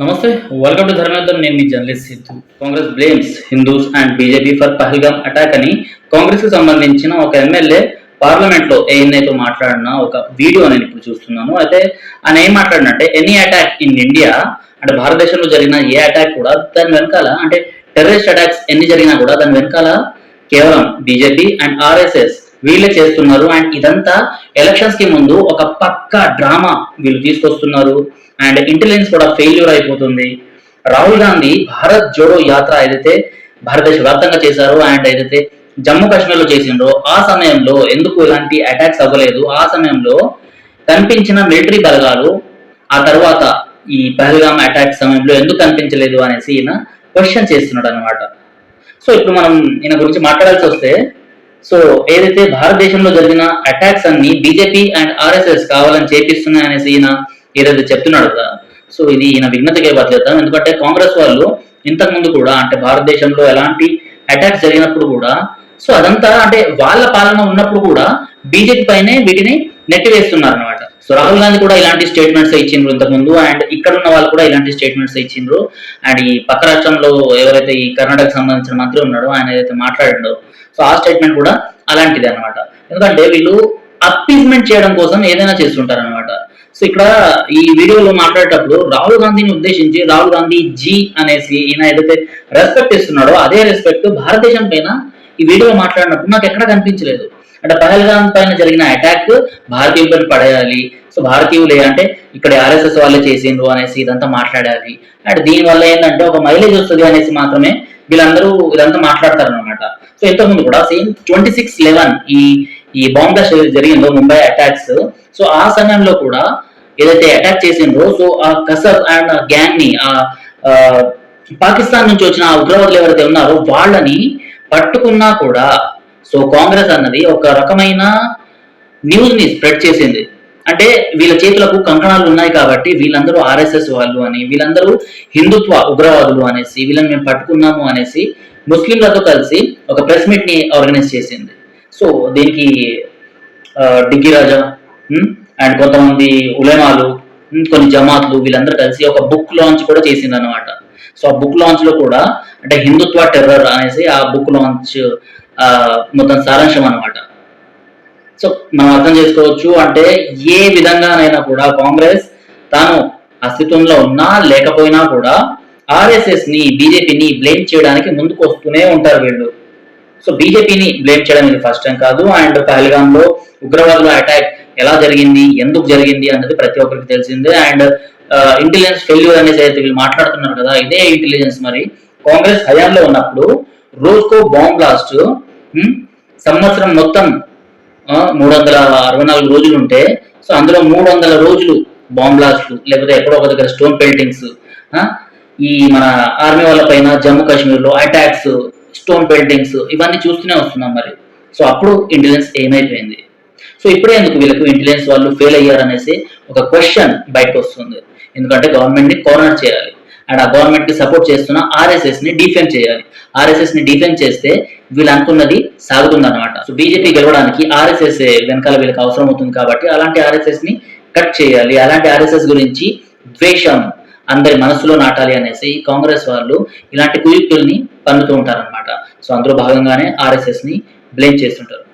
నమస్తే welcome to Dharmendra నేను మీ journalist Sidhu Congress blames Hindus and BJP for Pahalgam attack అని కాంగ్రెస్కి సంబంధించిన ఒక ఎమ్మెల్యే పార్లమెంట్లో ఏఎన్ఐతో మాట్లాడిన ఒక వీడియో నేను ఇప్పుడు చూస్తున్నాను. అయితే ఆయన ఏం మాట్లాడినంటే ఎనీ అటాక్ ఇన్ ఇండియా అంటే భారతదేశంలో జరిగిన ఏ అటాక్ కూడా దాని వెనకాల అంటే టెర్రరిస్ట్ అటాక్స్ ఎన్ని జరిగినా కూడా దాని వెనకాల కేవలం బీజేపీ అండ్ ఆర్ఎస్ఎస్ వీళ్ళే చేస్తున్నారు. అండ్ ఇదంతా ఎలక్షన్స్కి ముందు ఒక పక్క డ్రామా వీళ్ళు తీసుకొస్తున్నారు. అండ్ ఇంటెలిజెన్స్ కూడా ఫెయిల్యూర్ అయిపోతుంది. రాహుల్ గాంధీ భారత్ జోడో యాత్ర ఏదైతే భారతదేశ వ్యాప్తంగా చేశారో అండ్ ఏదైతే జమ్మూ కాశ్మీర్లో చేసిండ్రో ఆ సమయంలో ఎందుకు ఇలాంటి అటాక్స్ అవ్వలేదు? ఆ సమయంలో కనిపించిన మిలిటరీ బలగాలు ఆ తర్వాత ఈ పహల్గామ్ అటాక్ సమయంలో ఎందుకు కనిపించలేదు అనేసి ఈయన క్వశ్చన్ చేస్తున్నాడు అనమాట సో ఇప్పుడు మనం ఈయన గురించి మాట్లాడాల్సి వస్తే సో ఏదైతే భారతదేశంలో జరిగిన అటాక్స్ అన్ని బీజేపీ అండ్ ఆర్ఎస్ఎస్ కావాలని చేపిస్తున్నాయి అనేసి ఈయన ఏదైతే చెప్తున్నాడు కదా సో ఇది ఈయన విఘ్నతకే బదిలేద్దాం ఎందుకంటే కాంగ్రెస్ వాళ్ళు ఇంతకు ముందు కూడా అంటే భారతదేశంలో ఎలాంటి అటాక్స్ జరిగినప్పుడు కూడా సో అదంతా అంటే వాళ్ళ పాలన ఉన్నప్పుడు కూడా బీజేపీ పైనే వీటిని నెట్టివేస్తున్నారు అనమాట సో రాహుల్ గాంధీ కూడా ఇలాంటి స్టేట్మెంట్స్ ఇచ్చిండ్రు ఇంతకుముందు. అండ్ ఇక్కడ ఉన్న వాళ్ళు కూడా ఇలాంటి స్టేట్మెంట్స్ ఇచ్చిండ్రు. అండ్ ఈ పక్క రాష్ట్రంలో ఎవరైతే ఈ కర్ణాటకకు సంబంధించిన మంత్రి ఉన్నాడో ఆయన ఏదైతే మాట్లాడిండో సో ఆ స్టేట్మెంట్ కూడా అలాంటిది అనమాట ఎందుకంటే వీళ్ళు అప్పీజ్మెంట్ చేయడం కోసం ఏదైనా చేస్తుంటారు అనమాట సో ఇక్కడ ఈ వీడియోలో మాట్లాడేటప్పుడు రాహుల్ గాంధీని ఉద్దేశించి రాహుల్ గాంధీ జీ అనేసి ఈయన ఏదైతే రెస్పెక్ట్ ఇస్తున్నాడో అదే రెస్పెక్ట్ భారతదేశం పైన ఈ వీడియోలో మాట్లాడినప్పుడు నాకు ఎక్కడ కనిపించలేదు. అంటే పహల్గాం పైన జరిగిన అటాక్ భారతీయులపై పడేయాలి. సో భారతీయులే అంటే ఇక్కడ ఆర్ఎస్ఎస్ వాళ్ళే చేసిండ్రు అనేసి ఇదంతా మాట్లాడాలి. అండ్ దీని వల్ల ఏంటంటే ఒక మైలేజ్ వస్తుంది అనేసి మాత్రమే వీళ్ళందరూ ఇదంతా మాట్లాడతారు అనమాట సో ఇంతకుముందు కూడా సేమ్ ట్వంటీ సిక్స్ లెవెన్ ఈ ఈ బాంబ్ బ్లాస్ట్ జరిగిందో ముంబై అటాక్స్ సో ఆ సమయంలో కూడా ఏదైతే అటాక్ చేసిండ్రో సో ఆ కసబ్ అండ్ గ్యాంగ్ని ఆ, పాకిస్తాన్ నుంచి వచ్చిన ఆ ఉగ్రవాదులు ఎవరైతే ఉన్నారో వాళ్ళని పట్టుకున్నా కూడా సో కాంగ్రెస్ అన్నది ఒక రకమైన న్యూస్ని స్ప్రెడ్ చేసింది. అంటే వీళ్ళ చేతులకు కంకణాలు ఉన్నాయి కాబట్టి వీళ్ళందరూ ఆర్ఎస్ఎస్ వాళ్ళు అని వీళ్ళందరూ హిందుత్వ ఉగ్రవాదులు అనేసి వీళ్ళని మేము పట్టుకున్నాము అనేసి ముస్లింలతో కలిసి ఒక ప్రెస్ మీట్ని ఆర్గనైజ్ చేసింది. సో దీనికి ఆ, డిగ్గి రాజా అండ్ కొంతమంది ఉలెమాలు కొన్ని జమాత్లు వీళ్ళందరూ కలిసి ఒక బుక్ లాంచ్ కూడా చేసింది అనమాట సో ఆ బుక్ లాంచ్లో కూడా అంటే హిందుత్వ టెర్రర్ అనేసి ఆ బుక్ లాంచ్ మొత్తం సారాంశం అనమాట సో మనం అర్థం చేసుకోవచ్చు అంటే ఏ విధంగానైనా కూడా కాంగ్రెస్ తాను అస్తిత్వంలో ఉన్నా లేకపోయినా కూడా ఆర్ఎస్ఎస్ని బీజేపీని బ్లేమ్ చేయడానికి ముందుకు వస్తూనే ఉంటారు వీళ్ళు. సో బీజేపీని బ్లేమ్ చేయడం ఇది ఫస్ట్ టైం కాదు. అండ్ పహల్గామ్లో ఉగ్రవాదుల అటాక్ ఎలా జరిగింది ఎందుకు జరిగింది అన్నది ప్రతి ఒక్కరికి తెలిసిందే. అండ్ ఇంటెలిజెన్స్ ఫెయిల్యూర్ అనేసి అయితే వీళ్ళు మాట్లాడుతున్నారు కదా ఇదే ఇంటెలిజెన్స్ మరి. కాంగ్రెస్ హయాంలో ఉన్నప్పుడు రోజుకో బాంబ్ బ్లాస్ట్ సంవత్సరం మొత్తం మూడు వందల అరవై నాలుగు రోజులు ఉంటే సో అందులో మూడు వందల రోజులు బాంబ్లాస్ట్లు లేకపోతే ఎక్కడో ఒక దగ్గర స్టోన్ పెయింటింగ్స్ ఈ మన ఆర్మీ వాళ్ళ పైన జమ్మూ కాశ్మీర్లో అటాక్స్ స్టోన్ పెయింటింగ్స్ ఇవన్నీ చూస్తూనే వస్తున్నాం మరి. సో అప్పుడు ఇంటెలిజెన్స్ ఏమైపోయింది? సో ఇప్పుడే ఎందుకు వీళ్ళకు ఇంటెలిజెన్స్ వాళ్ళు ఫెయిల్ అయ్యారనేసి ఒక క్వశ్చన్ బయటకు వస్తుంది. ఎందుకంటే గవర్నమెంట్ని కార్నర్ చేయాలి. అండ్ ఆ గవర్నమెంట్కి సపోర్ట్ చేస్తున్న ఆర్ఎస్ఎస్ని డిఫెండ్ చేయాలి. ఆర్ఎస్ఎస్ని డిఫెండ్ చేస్తే వీళ్ళు అనుకున్నది సాగుతుంది అనమాట సో బీజేపీ గెలవడానికి ఆర్ఎస్ఎస్ వెనకాల వీళ్ళకి అవసరం అవుతుంది కాబట్టి అలాంటి ఆర్ఎస్ఎస్ని కట్ చేయాలి. అలాంటి ఆర్ఎస్ఎస్ గురించి ద్వేషం అందరి మనసులో నాటాలి అనేసి కాంగ్రెస్ వాళ్ళు ఇలాంటి కుయుక్తుల్ని పన్నుతూ ఉంటారన్నమాట. సో అందులో భాగంగానే ఆర్ఎస్ఎస్ని బ్లేమ్ చేస్తుంటారు.